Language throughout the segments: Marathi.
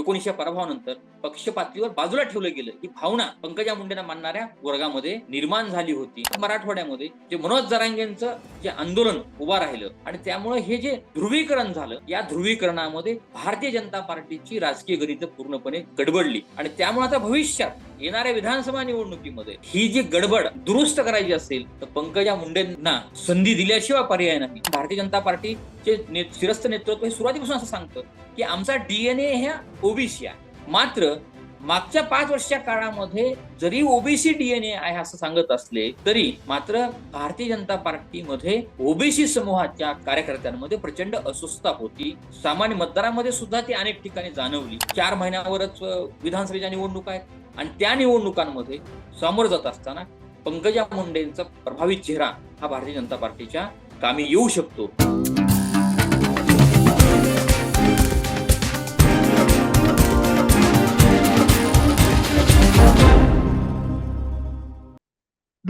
एकोणीसशे पराभवानंतर पक्ष पातळीवर बाजूला ठेवलं गेलं. ही भावना पंकजा मुंडेंना मानणाऱ्या वर्गामध्ये निर्माण झाली होती. मराठवाड्यामध्ये जे मनोज जरांगेंचं जे आंदोलन उभा राहिलं आणि त्यामुळे हे जे ध्रुवीकरण झालं या ध्रुवीकरणामध्ये भारतीय जनता पार्टीची राजकीय गणित पूर्णपणे गडबडली. आणि त्यामुळे आता भविष्यात येणाऱ्या विधानसभा निवडणुकीमध्ये ही जी गडबड दुरुस्त करायची असेल तर पंकजा मुंडेंना संधी दिल्याशिवाय पर्याय नाही. भारतीय जनता पार्टीचे ने- शिरस्त नेतृत्व हे सुरुवातीपासून असं सांगतं की आमचा डीएनए ह्या ओबीसी आहे. मात्र मागच्या पाच वर्षाच्या काळामध्ये जरी ओबीसी डीएनए आहे असं सांगत असले तरी मात्र भारतीय जनता पार्टीमध्ये ओबीसी समूहाच्या कार्यकर्त्यांमध्ये प्रचंड अस्वस्थता होती. सामान्य मतदारामध्ये सुद्धा ती अनेक ठिकाणी जाणवली. चार महिन्यावरच विधानसभेच्या निवडणूक आहेत. आणि त्या निवडणुकांमध्ये सामोरं जात असताना पंकजा मुंडेंचा प्रभावित चेहरा हा भारतीय जनता पार्टीच्या कामी येऊ शकतो.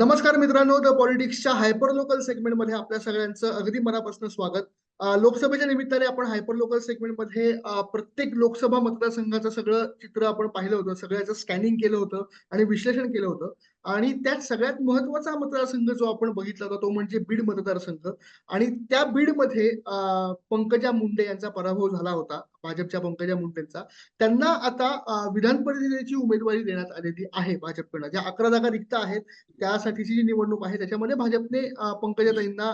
नमस्कार मित्रांनो द पॉलिटिक्सच्या हायपर लोकल सेगमेंटमध्ये आपल्या सगळ्यांचं अगदी मनापासून स्वागत. लोकसभेच्या निमित्ताने आपण हायपर लोकल सेगमेंटमध्ये प्रत्येक लोकसभा मतदारसंघाचं सगळं चित्र आपण पाहिलं होतं. सगळ्याचं स्कॅनिंग केलं होतं आणि विश्लेषण केलं होतं. आणि त्यात सगळ्यात महत्त्वाचा मतदारसंघ जो आपण बघितला होता तो म्हणजे बीड मतदारसंघ. आणि त्या बीडमध्ये अं, पंकजा मुंडे यांचा पराभव झाला होता भाजपच्या पंकजा मुंडेंचा. त्यांना आता विधान परिषदेची उमेदवारी देण्यात आलेली आहे भाजपकडनं. ज्या अकरा जागा रिक्त आहेत त्यासाठीची जी निवडणूक आहे त्याच्यामध्ये भाजपने पंकजा पंकजाताईंना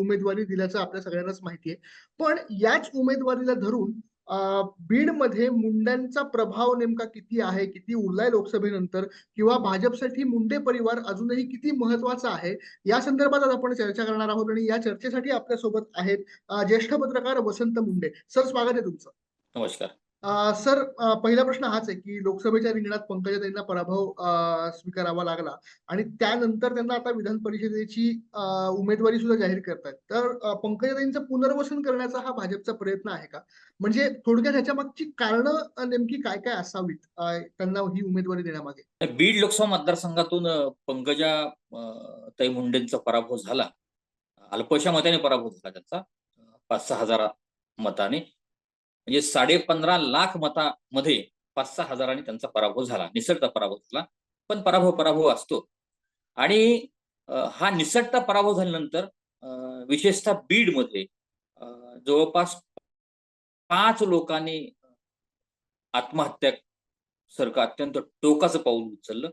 उमेदवारी दिल्याचं आपल्या सगळ्यांनाच माहिती आहे. पण याच उमेदवारीला धरून बीडमध्ये मुंड्यांचा प्रभाव नेमका किती आहे किती उरलाय लोकसभेनंतर? किंवा भाजपसाठी मुंडे परिवार अजूनही किती महत्त्वाचा आहे? या संदर्भात आज आपण चर्चा करणार आहोत आणि या चर्चेसाठी आपल्यासोबत आहेत ज्येष्ठ पत्रकार वसंत मुंडे. सर स्वागत आहे तुमचं. नमस्कार. सर पहिला प्रश्न हाच आहे की लोकसभेच्या रिंगणात पंकजाताईंना पराभव स्वीकारावा लागला आणि त्यानंतर त्यांना आता विधान परिषदेची उमेदवारी सुद्धा जाहीर करतात तर अं, पंकजाताईंचं पुनर्वसन करण्याचा हा भाजपचा प्रयत्न आहे का? म्हणजे थोडक्यात ह्याच्या मागची कारणं नेमकी काय काय असावीत? त्यांना ही उमेदवारी देण्यामागे. बीड लोकसभा मतदारसंघातून पंकजा ताई मुंडेंचा पराभव झाला. अल्पशा मताने पराभव झाला त्यांचा पाच सहा हजार मताने. म्हणजे साडे पंधरा लाख मतामध्ये पाच सहा हजारांनी त्यांचा पराभव झाला निसटता पराभव झाला. पण पराभव पराभव असतो. आणि हा निसटता पराभव झाल्यानंतर विशेषतः बीडमध्ये जवळपास पाच लोकांनी आत्महत्या सारखं अत्यंत टोकाचं पाऊल उचललं.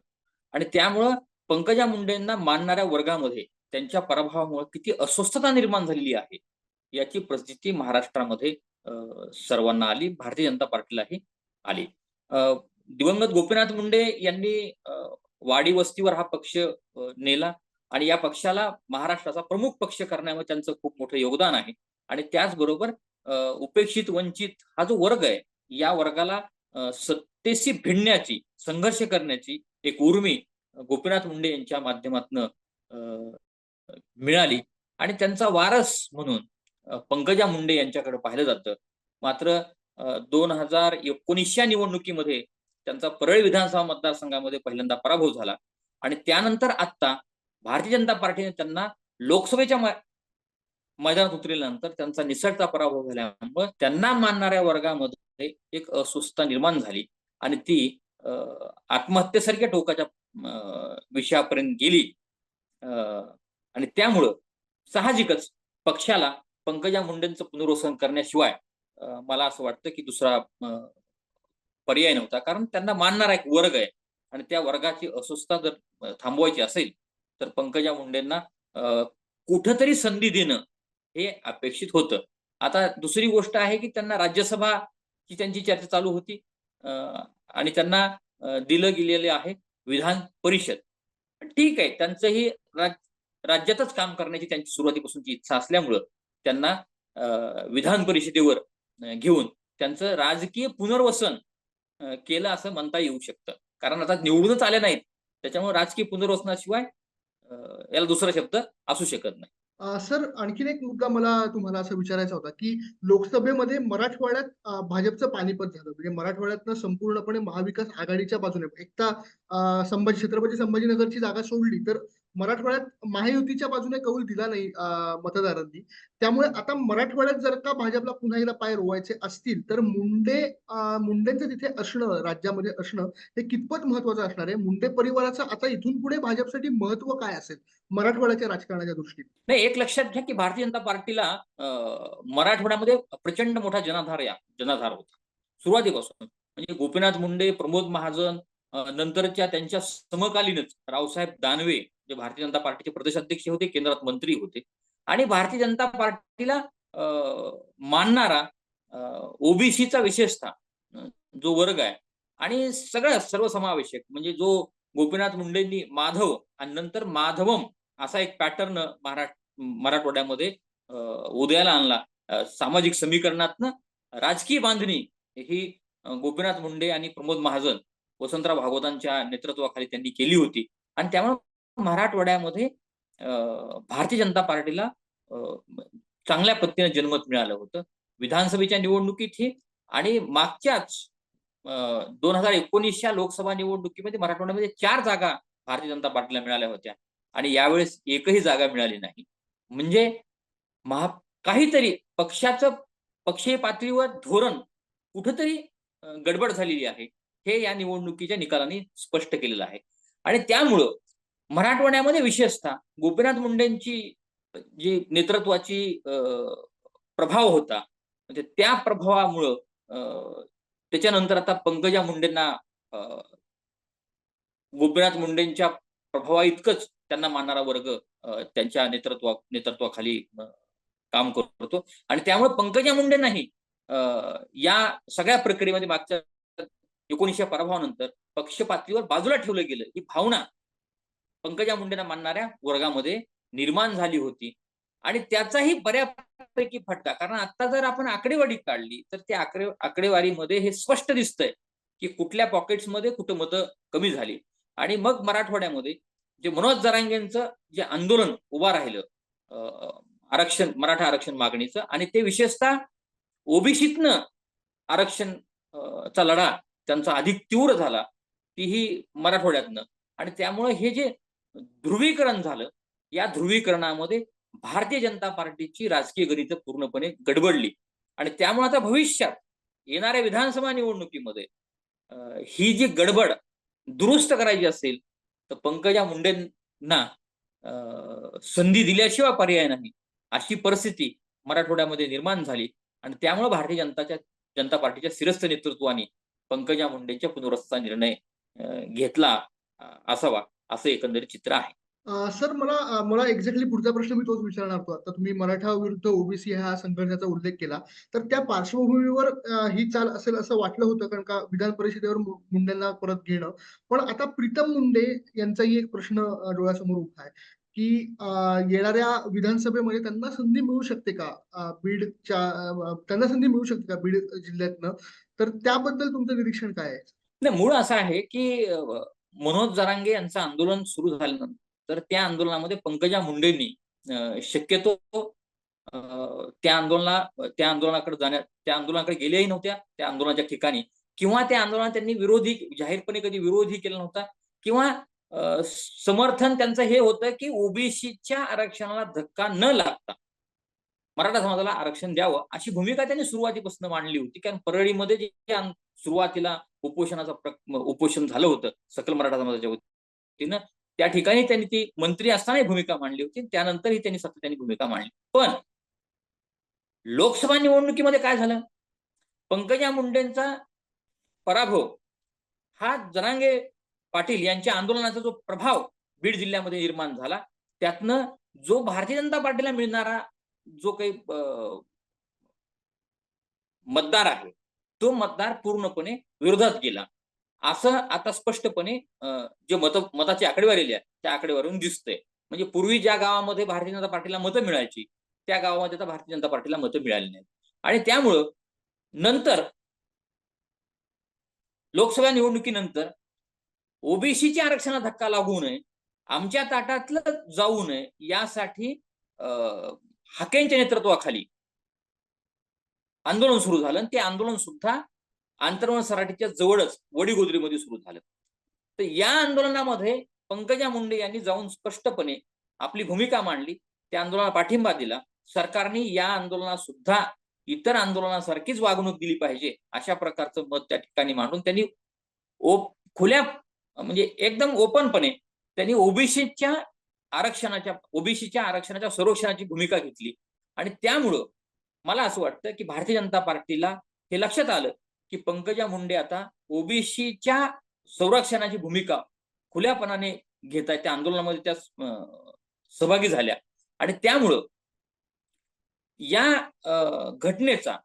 आणि त्यामुळं पंकजा मुंडेंना मानणाऱ्या वर्गामध्ये त्यांच्या पराभवामुळे किती अस्वस्थता निर्माण झालेली आहे याची प्रसिद्धी महाराष्ट्रामध्ये सर्वांना आली. भारतीय जनता पार्टीलाही आली. अं, दिवंगत गोपीनाथ मुंडे यांनी वाडी वस्तीवर हा पक्ष नेला आणि या पक्षाला महाराष्ट्राचा प्रमुख पक्ष करण्यामध्ये त्यांचं खूप मोठं योगदान आहे. आणि त्याचबरोबर अं, उपेक्षित वंचित हा जो वर्ग आहे या वर्गाला अं, सत्तेशी भिडण्याची संघर्ष करण्याची एक उर्मी गोपीनाथ मुंडे यांच्या माध्यमातून मिळाली. आणि त्यांचा वारस म्हणून पंकजा मुंडे यांच्याकडे पाहिलं जातं. मात्र दोन हजार एकोणीसच्या निवडणुकीमध्ये त्यांचा परळ विधानसभा मतदारसंघामध्ये पहिल्यांदा पराभव झाला. आणि त्यानंतर आता भारतीय जनता पार्टीने त्यांना लोकसभेच्या मैदानात उतरल्यानंतर त्यांचा निसटता पराभव झाल्यामुळे त्यांना मानणाऱ्या वर्गामध्ये एक अस्वस्थता निर्माण झाली. आणि ती अं, आत्महत्येसारख्या टोकाच्या अं, विषयापर्यंत गेली. अं, आणि त्यामुळं साहजिकच पक्षाला पंकजा मुंडेंचं पुनर्वसन करण्याशिवाय मला असं वाटतं की दुसरा पर्याय नव्हता. कारण त्यांना मानणारा एक वर्ग आहे. आणि त्या वर्गाची अस्वस्थता जर थांबवायची असेल तर पंकजा मुंडेंना कुठंतरी संधी देणं हे अपेक्षित होतं. आता दुसरी गोष्ट आहे की त्यांना राज्यसभा ची त्यांची चर्चा चालू होती. आणि त्यांना दिलं गेलेले आहे विधान परिषद. ठीक आहे त्यांचंही राज- राज्यातच काम करण्याची त्यांची सुरुवातीपासूनची इच्छा असल्यामुळं त्यांना विधान परिषदेवर घेऊन त्यांचं राजकीय पुनर्वसन केलं असं म्हणता येऊ शकतं. कारण आता निवडूनच आले नाहीत. त्याच्यामुळे राजकीय पुनर्वसनाशिवाय याला दुसरा शब्द असू शकत नाही. सर आणखीन एक मुद्दा मला तुम्हाला असं विचारायचा होता की लोकसभेमध्ये मराठवाड्यात भाजपचं पानिपत झालं. म्हणजे मराठवाड्यातनं संपूर्णपणे महाविकास आघाडीच्या बाजूने. एकदा संभाजी छत्रपती संभाजीनगरची जागा सोडली तर मराठवाड्यात महायुतीच्या बाजूने कौल दिला नाही मतदारांनी. त्यामुळे आता मराठवाड्यात जर का भाजपला पुन्हा एकदा पाय रोवायचे असतील तर मुंडे मुंडेंचं तिथे असणं राज्यामध्ये असणं हे कितपत महत्वाचं असणार आहे? मुंडे परिवाराचं आता इथून पुढे भाजपसाठी महत्त्व काय असेल? मराठवाड्याच्या राजकारणाच्या दृष्टीने. नाही एक लक्षात घ्या की भारतीय जनता पार्टीला मराठवाड्यामध्ये प्रचंड मोठा जनाधार या जनाधार होता. सुरुवातीपासून. म्हणजे गोपीनाथ मुंडे प्रमोद महाजन नंतरच्या त्यांच्या समकालीनच रावसाहेब दानवे जे भारतीय जनता पार्टीचे प्रदेशाध्यक्ष होते केंद्रात मंत्री होते. आणि भारतीय जनता पार्टीला मानणारा ओबीसीचा विशेषतः जो वर्ग आहे. आणि सगळं सर्वसमावेशक म्हणजे जो गोपीनाथ मुंडेंनी माधव आणि नंतर माधवम असा एक पॅटर्न महाराष्ट्र मराठवाड्यामध्ये उदयाला आणला. सामाजिक समीकरणातनं राजकीय बांधणी ही गोपीनाथ मुंडे आणि प्रमोद महाजन वसंतराव भागवतांच्या नेतृत्वाखाली त्यांनी केली होती. आणि त्यामुळे मराठवाड्यामध्ये भारतीय जनता पार्टीला चांगल्या पद्धतीने जनमत मिळालं होतं. विधानसभेच्या निवडणुकीत ही आणि मागच्याच दोन हजार एकोणीसच्या लोकसभा निवडणुकीमध्ये मराठवाड्यामध्ये चार जागा भारतीय जनता पार्टीला मिळाल्या होत्या आणि यावेळेस एकही जागा मिळाली नाही. म्हणजे महा काहीतरी पक्षाचं पक्षीय पातळीवर धोरण कुठंतरी गडबड झालेली आहे हे या निवडणुकीच्या निकालाने स्पष्ट केलेलं आहे. आणि त्यामुळं मराठवाड्यामध्ये विशेषतः गोपीनाथ मुंडेंची जी नेतृत्वाची प्रभाव होता म्हणजे त्या प्रभावामुळं त्याच्यानंतर आता पंकजा मुंडेंना गोपीनाथ मुंडेंच्या प्रभावा इतकंच त्यांना मानणारा वर्ग त्यांच्या नेतृत्वा नेतृत्वाखाली काम करतो. आणि त्यामुळे पंकजा मुंडेंनाही या सगळ्या प्रक्रियेमध्ये मागच्या एकोणीसशे पराभवानंतर पक्ष पातळीवर बाजूला ठेवलं गेलं. ही भावना पंकजा मुंडेंना मानणाऱ्या वर्गामध्ये निर्माण झाली होती. आणि त्याचाही बऱ्यापैकी फटका. कारण आता जर आपण आकडेवारी काढली तर त्या आकडे आकडेवारीमध्ये हे स्पष्ट दिसतंय की कुठल्या पॉकेट्समध्ये कुठं मतं कमी झाली. आणि मग मराठवाड्यामध्ये जे मनोज जरांगेंचं जे आंदोलन उभं राहिलं आरक्षण मराठा आरक्षण मागणीचं आणि ते विशेषतः ओबीसीतनं आरक्षण चा लढा त्यांचा अधिक तीव्र झाला तीही मराठवाड्यातनं. आणि त्यामुळे हे जे ध्रुवीकरण झालं. या ध्रुवीकरणामध्ये भारतीय जनता पार्टीची राजकीय गणित पूर्णपणे गडबडली. आणि त्यामुळे आता भविष्यात येणाऱ्या विधानसभा निवडणुकीमध्ये अं, ही जी गडबड दुरुस्त करायची असेल तर पंकजा मुंडेंना अं, संधी दिल्याशिवाय पर्याय नाही. अशी परिस्थिती मराठवाड्यामध्ये निर्माण झाली. आणि त्यामुळे भारतीय जनताच्या जनता पार्टीच्या शिरस्थ नेतृत्वाने पंकजा मुंडेंच्या पुनर्वसनाचा निर्णय घेतला असावा. असं एकंदरीत चित्र आहे. सर मला मला एक्झॅक्टली पुढचा प्रश्न मी तोच विचारणार होतो. आता तुम्ही मराठा विरुद्ध ओबीसी ह्या संघर्षाचा उल्लेख केला. तर त्या पार्श्वभूमीवर ही चाल असेल असं वाटलं होतं कारण का विधान परिषदेवर मुंडेंना परत घेणं. पण आता प्रीतम मुंडे यांचाही एक प्रश्न डोळ्यासमोर उभा आहे की येणाऱ्या विधानसभेमध्ये त्यांना संधी मिळू शकते का? बीडच्या त्यांना संधी मिळू शकते का बीड जिल्ह्यातनं? तर त्याबद्दल तुमचं निरीक्षण काय आहे? नाही मूळ असं आहे की मनोज जरांगे यांचं आंदोलन सुरू झाल्यानंतर त्या आंदोलनामध्ये पंकजा मुंडेंनी शक्यतो त्या आंदोलना त्या आंदोलनाकडे जाण्या त्या आंदोलनाकडे गेल्याही नव्हत्या त्या आंदोलनाच्या ठिकाणी. किंवा त्या आंदोलनात त्यांनी विरोधी जाहीरपणे कधी विरोधही केला नव्हता किंवा समर्थन त्यांचं हे होतं की ओबीसीच्या आरक्षणाला धक्का न लागता मराठा समाजाला आरक्षण द्यावं अशी भूमिका त्यांनी सुरुवातीपासून मांडली होती. कारण परळीमध्ये जे सुरुवातीला उपोषणाचं उपोषण झालं होतं सकल मराठा समाजाच्या वतीनं. त्या ठिकाणी त्यांनी ती मंत्री असतानाही भूमिका मांडली होती. त्यानंतरही त्यांनी सातत्याने भूमिका मांडली. पण लोकसभा निवडणुकीमध्ये काय झालं? पंकजा मुंडेंचा पराभव हा जनांगे पाटील यांच्या आंदोलनाचा जो प्रभाव बीड जिल्ह्यामध्ये निर्माण झाला त्यातनं जो भारतीय जनता पार्टीला मिळणारा जो काही मतदार आहे तो मतदार पूर्णपणे विरोधात गेला. असं आता स्पष्टपणे जे मत मताची आकडेवारी आहे त्या आकडेवारीवरून दिसतंय. म्हणजे पूर्वी ज्या गावामध्ये भारतीय जनता पार्टीला मतं मिळायची त्या गावामध्ये आता भारतीय जनता पार्टीला मतं मिळाली नाहीत. आणि त्यामुळं नंतर लोकसभा निवडणुकीनंतर ओबीसीच्या आरक्षणाला धक्का लागू नये आमच्या ताटातलं जाऊ नये यासाठी अं, हाकेंच्या नेतृत्वाखाली आंदोलन सुरू झालं आणि ते आंदोलन सुद्धा आंतरवन सराठीच्या जवळच वडीगोद्रीमध्ये सुरू झालं. तर या आंदोलनामध्ये पंकजा मुंडे यांनी जाऊन स्पष्टपणे आपली भूमिका मांडली त्या आंदोलनाला पाठिंबा दिला. सरकारने या आंदोलनात सुद्धा इतर आंदोलनासारखीच वागणूक दिली पाहिजे अशा प्रकारचं मत त्या ठिकाणी मांडून त्यांनी ओप खुल्या म्हणजे एकदम ओपनपणे त्यांनी ओबीसीच्या आरक्षणाच्या ओबीसीच्या आरक्षणाच्या संरक्षणाची भूमिका घेतली. आणि त्यामुळं मला असं वाटतं की भारतीय जनता पार्टीला हे लक्षात आलं की पंकजा मुंडे आता ओबीसीच्या संरक्षणाची भूमिका खुल्यापणाने घेत आहेत. त्या आंदोलनामध्ये त्या सहभागी झाल्या. आणि त्यामुळं या घटनेचा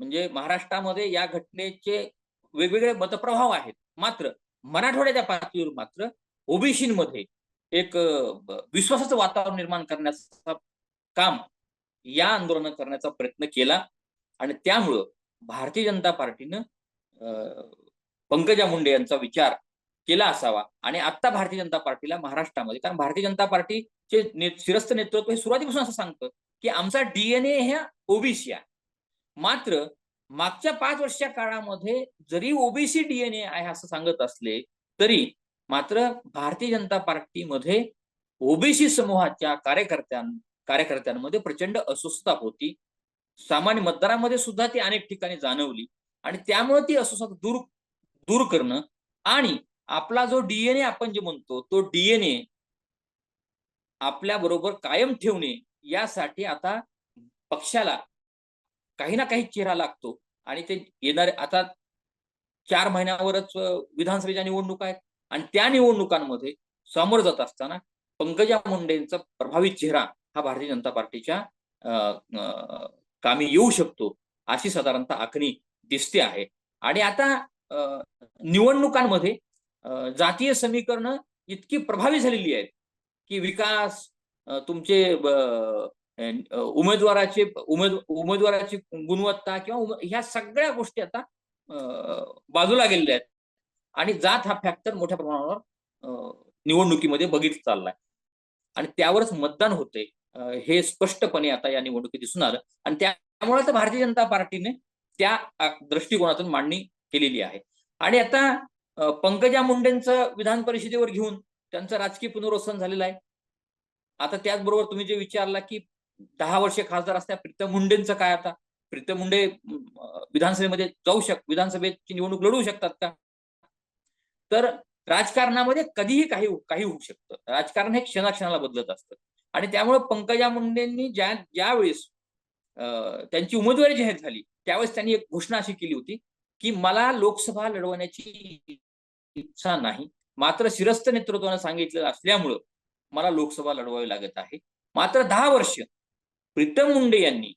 म्हणजे महाराष्ट्रामध्ये या घटनेचे वेगवेगळे मतप्रभाव आहेत. मात्र मराठवाड्याच्या पातळीवर मात्र ओबीसीमध्ये एक विश्वासाचं वातावरण निर्माण करण्याचं काम या आंदोलन करण्याचा प्रयत्न केला. आणि त्यामुळं भारतीय जनता पार्टीनं अं, पंकजा मुंडे यांचा विचार केला असावा. आणि आता भारतीय जनता पार्टीला महाराष्ट्रामध्ये कारण भारतीय जनता पार्टीचे ने- शिरस्थ नेतृत्व हे सुरुवातीपासून असं सांगतं की आमचा डीएनए ह्या ओबीसी आहे. मात्र मागच्या पाच वर्षाच्या काळामध्ये जरी ओबीसी डीएनए आहे असं सांगत असले तरी मात्र भारतीय जनता पार्टीमध्ये ओबीसी समूहाच्या कार्यकर्त्यां कार्यकर्त्यांमध्ये प्रचंड अस्वस्थता होती. सामान्य मतदारामध्ये सुद्धा ती अनेक ठिकाणी जाणवली आणि त्यामुळे ती अस्वस्थता दूर दूर करणं आणि आपला जो डीएनए आपण जे म्हणतो तो डीएनए आपल्या बरोबर कायम ठेवणे यासाठी आता पक्षाला काही ना काही चेहरा लागतो आणि ते येणारे आता चार महिन्यावरच विधानसभेच्या निवडणुका आहेत आणि त्या निवडणुकांमध्ये सामोरं जात असताना पंकजा मुंडेंचा प्रभावी चेहरा हा भारतीय जनता पार्टीच्या अ, कामी येऊ शकतो अशी साधारणतः आखणी दिसते आहे. आणि आता निवडणुकांमध्ये जातीय समीकरणं इतकी प्रभावी झालेली आहेत की विकास तुमचे उमेदवाराचे उमेद उमेदवाराची गुणवत्ता किंवा ह्या सगळ्या गोष्टी आता बाजूला गेलेल्या आहेत. आणि जात हा फॅक्टर मोठ्या प्रमाणावर अ, निवडणुकीमध्ये बघितला चाललाय. आणि त्यावरच मतदान होते हे स्पष्टपणे आता या निवडणुकीत दिसून आलं आणि त्यामुळे तर भारतीय जनता पार्टीने त्या दृष्टिकोनातून मांडणी केलेली आहे. आणि आता पंकजा मुंडेंचं विधान परिषदेवर घेऊन त्यांचं राजकीय पुनर्वसन झालेलं आहे. आता त्याचबरोबर तुम्ही जे विचारला की दहा वर्षे खासदार असत्या प्रीतम मुंडेंचं काय आता? प्रीतम मुंडे विधानसभेमध्ये जाऊ शक विधानसभेची निवडणूक लढवू शकतात का? तर राजकारणामध्ये कधीही काही काही होऊ शकतं. राजकारण हे क्षणाक्षणाला बदलत असतं. आणि त्यामुळे पंकजा मुंडेंनी ज्या ज्यावेळेस त्यांची उमेदवारी जाहीर झाली त्यावेळेस त्यांनी एक घोषणा अशी केली होती की मला लोकसभा लढवण्याची इच्छा नाही. मात्र शिरस्थ नेतृत्वानं सांगितलेलं असल्यामुळं मला लोकसभा लढवावी लागत आहे. मात्र दहा वर्ष प्रीतम मुंडे यांनी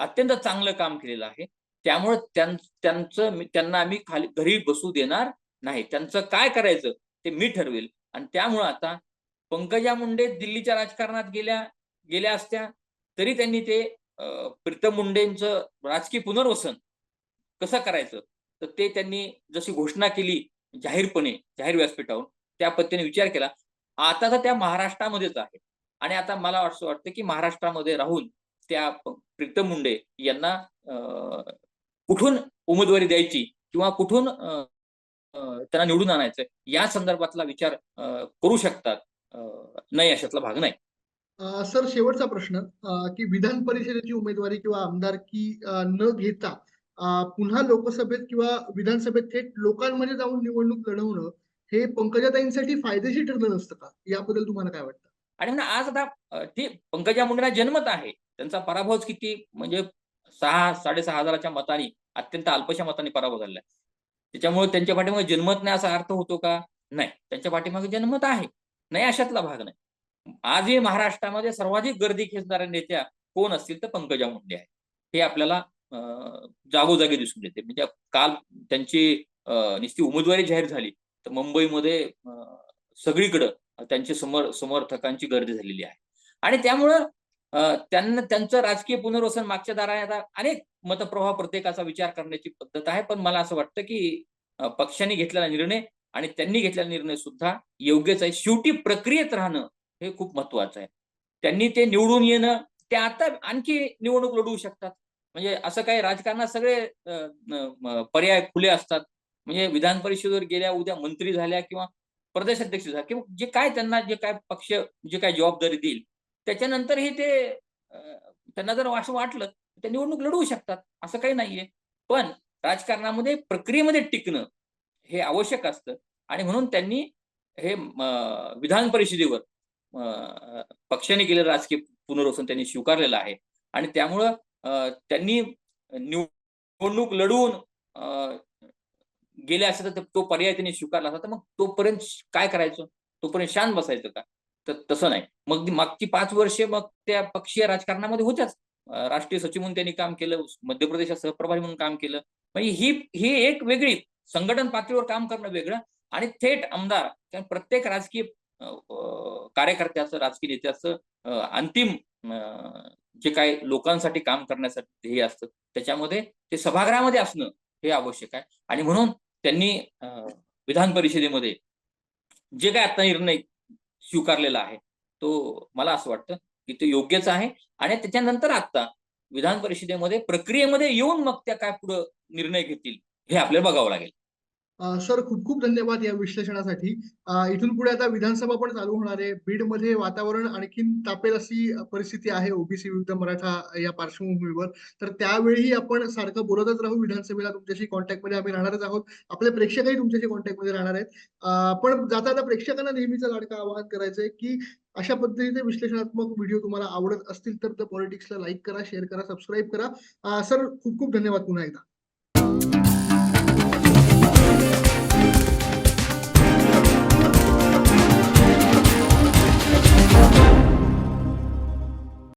अत्यंत चांगलं काम केलेलं आहे. त्यामुळे त्यांचं त्यांना आम्ही खाली घरी बसू देणार नाही. त्यांचं काय करायचं ते मी ठरवेल. आणि त्यामुळं आता पंकजा मुंडे दिल्लीच्या राजकारणात गेल्या गेल्या असत्या तरी त्यांनी ते प्रीतम मुंडेंचं राजकीय पुनर्वसन कसं करायचं? तर ते त्यांनी जशी घोषणा केली जाहीरपणे जाहीर व्यासपीठावर त्या पद्धतीने विचार केला. आता तर त्या महाराष्ट्रामध्येच आहे. आणि आता मला असं वाटतं की महाराष्ट्रामध्ये राहून त्या प्रीतम मुंडे यांना कुठून उमेदवारी द्यायची किंवा कुठून त्यांना निवडून आणायचं या संदर्भातला विचार करू शकतात नाही अशातला भाग नाही. सर शेवटचा प्रश्न. की विधान परिषदेची उमेदवारी किंवा आमदारकी अ, न घेता पुन्हा लोकसभेत किंवा विधानसभेत थेट लोकांमध्ये जाऊन निवडणूक लढवणं हे पंकजाताईंसाठी फायदेशीर ठरलं नसतं का? याबद्दल तुम्हाला काय वाटतं? आणि म्हणा आज आता ते पंकजा मुंडेला जन्मत आहे. त्यांचा पराभवच किती? म्हणजे सहा साडेसहा हजाराच्या मतांनी अत्यंत अल्पशा मतांनी पराभव झालेला आहे. त्याच्यामुळे त्यांच्या पाठीमागे जन्मत नाही असा अर्थ होतो का? नाही. त्यांच्या पाठीमागे जन्मत आहे. नाही अशातला भाग नाही. आजही महाराष्ट्रामध्ये सर्वाधिक गर्दी खेचणाऱ्या नेत्या कोण असतील तर पंकजा मुंडे आहे हे आपल्याला जागोजागी दिसून येते म्हणजे काल त्यांची निश्चित उमेदवारी जाहीर झाली तर मुंबईमध्ये सगळीकडं त्यांची समर समर्थकांची गर्दी झालेली आहे. आणि त्यामुळं त्यांना त्यांचं राजकीय पुनर्वसन मागच्या दाराने आता अनेक मतप्रवाह प्रत्येकाचा विचार करण्याची पद्धत आहे. पण मला असं वाटतं की पक्षाने घेतलेला निर्णय आणि त्यांनी घेतलेला निर्णय सुद्धा योग्यच आहे. शेवटी प्रक्रियेत राहणं हे खूप महत्वाचं आहे. त्यांनी ते निवडून येणं ते आता आणखी निवडणूक लढवू शकतात. म्हणजे असं काही राजकारणात सगळे पर्याय खुले असतात. म्हणजे विधान परिषदेवर गेल्या उद्या मंत्री झाल्या किंवा प्रदेशाध्यक्ष झाले किंवा जे काय त्यांना जे काय पक्ष जे काय जबाबदारी देईल त्याच्यानंतरही ते त्यांना जर असं वाटलं तर ते निवडणूक लढवू शकतात. असं काही नाहीये. पण राजकारणामध्ये प्रक्रियेमध्ये टिकणं हे आवश्यक असतं. आणि म्हणून त्यांनी हे विधान परिषदेवर पक्षाने केलेलं राजकीय पुनर्वसन त्यांनी स्वीकारलेलं आहे. आणि त्यामुळं त्यांनी निवडणूक लढवून गेले असतात तर तो पर्याय त्यांनी स्वीकारला असता. तर मग तोपर्यंत काय करायचं? तोपर्यंत शांत बसायचं का? तर तसं नाही. मग मागची पाच वर्षे मग त्या पक्षीय राजकारणामध्ये होत्याच. राष्ट्रीय सचिव म्हणून त्यांनी काम केलं मध्य प्रदेशात सहप्रभारी म्हणून काम केलं. म्हणजे ही ही एक वेगळी संघटन पातळीवर काम करणं वेगळं आणि थेट आमदार कारण प्रत्येक राजकीय कार्यकर्त्याचं राजकीय नेत्याचं अंतिम जे काय लोकांसाठी काम करण्यासाठी हे असतं. त्याच्यामध्ये ते सभागृहामध्ये असणं हे आवश्यक आहे. आणि म्हणून त्यांनी विधान परिषदेमध्ये जे काय आता निर्णय स्वीकारलेला आहे तो मला असं वाटतं की तो योग्यच आहे. आणि त्याच्यानंतर आता विधान परिषदेमध्ये प्रक्रियेमध्ये येऊन मग त्या काय पुढे निर्णय घेतील हे आपल्याला बघावं लागेल. सर खूप खूप धन्यवाद या विश्लेषणासाठी. इथून पुढे आता विधानसभा पण चालू होणार आहे. बीडमध्ये वातावरण आणखीन तापेल अशी परिस्थिती आहे ओबीसी विरुद्ध मराठा या पार्श्वभूमीवर. तर त्यावेळी आपण सारखं बोलतच राहू विधानसभेला. तुमच्याशी कॉन्टॅक्टमध्ये आम्ही राहणारच आहोत. आपले प्रेक्षकही तुमच्याशी कॉन्टॅक्टमध्ये राहणार आहेत. पण जाता प्रेक्षकांना नेहमीचं लाडकं आवाहन करायचंय की अशा पद्धतीचे विश्लेषणात्मक व्हिडिओ तुम्हाला आवडत असतील तर द पॉलिटिक्सला लाईक करा शेअर करा सबस्क्राईब करा. सर खूप खूप धन्यवाद पुन्हा एकदा.